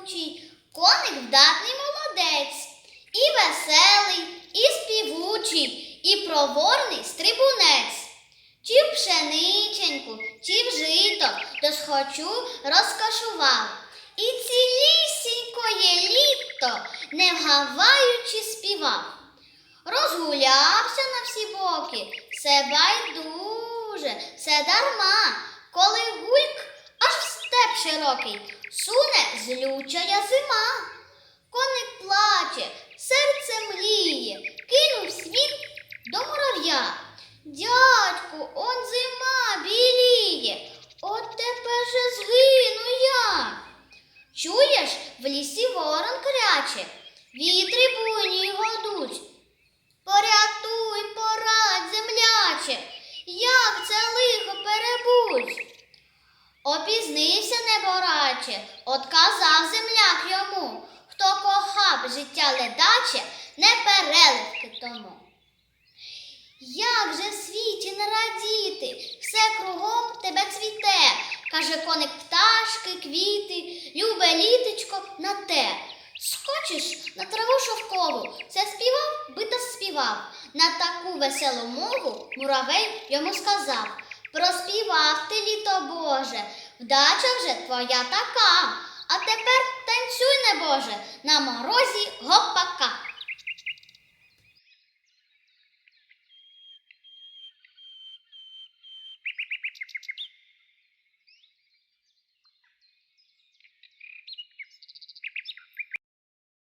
пекучий, коник вдатний молодець, і веселий, і співучий, і проворний стрибунець. Чи в пшениченьку, чи в жито досхочу розкашував. І цілісінькоє літо, не вгаваючи, співав. Розгулявся на всі боки, все байдуже, все дарма, коли гульк аж в степ широкий суне злючая зима. Коник плаче, серце мліє, кинувсь він до мурав'я. Дядьку, он зима біліє, от тепер же згину я. Чуєш, в лісі ворон кряче, вітри буйні годуть. Порятуй, порадь, земляче, як це лихо перебудь. Опізнився небораче, отказав земляк йому, хто кохав життя ледаче, не переливки тому. Як же в світі не радіти, все кругом тебе цвіте, каже коник пташки, квіти, любе літечко на те. Скочиш на траву шовкову, це співав би та співав. На таку веселу мову муравей йому сказав. Проспівав ти літо Боже, вдача вже твоя така. А тепер танцюй, небоже, на морозі гопака.